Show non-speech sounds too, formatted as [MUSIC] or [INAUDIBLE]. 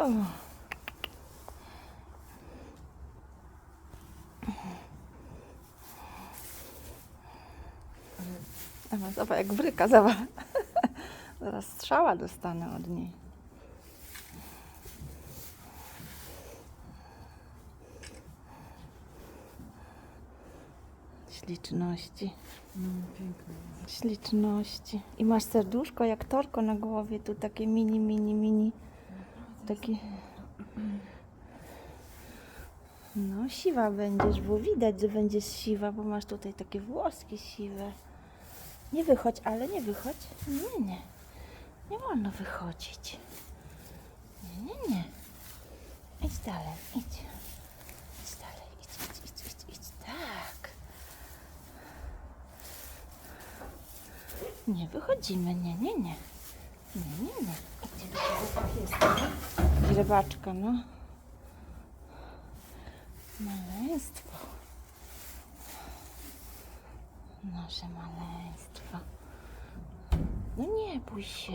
O. Ale zobacz, jak bryka, zobacz. [LAUGHS] Zaraz strzała dostanę od niej. Śliczności. No, piękne. Śliczności. I masz serduszko jak torko na głowie, tu takie mini, mini, mini. Takie. No, siwa będziesz, bo widać, że będziesz siwa, bo masz tutaj takie włoski siwe. Nie wychodź, ale nie wychodź. Nie, nie. Nie wolno wychodzić. Nie, nie, nie. Idź dalej, idź. Idź dalej, idź, idź, idź, idź, idź. Tak. Nie wychodzimy, nie, nie, nie. Nie, nie, nie. Rybaczka, no. Maleństwo. Nasze maleństwo. No nie bój się.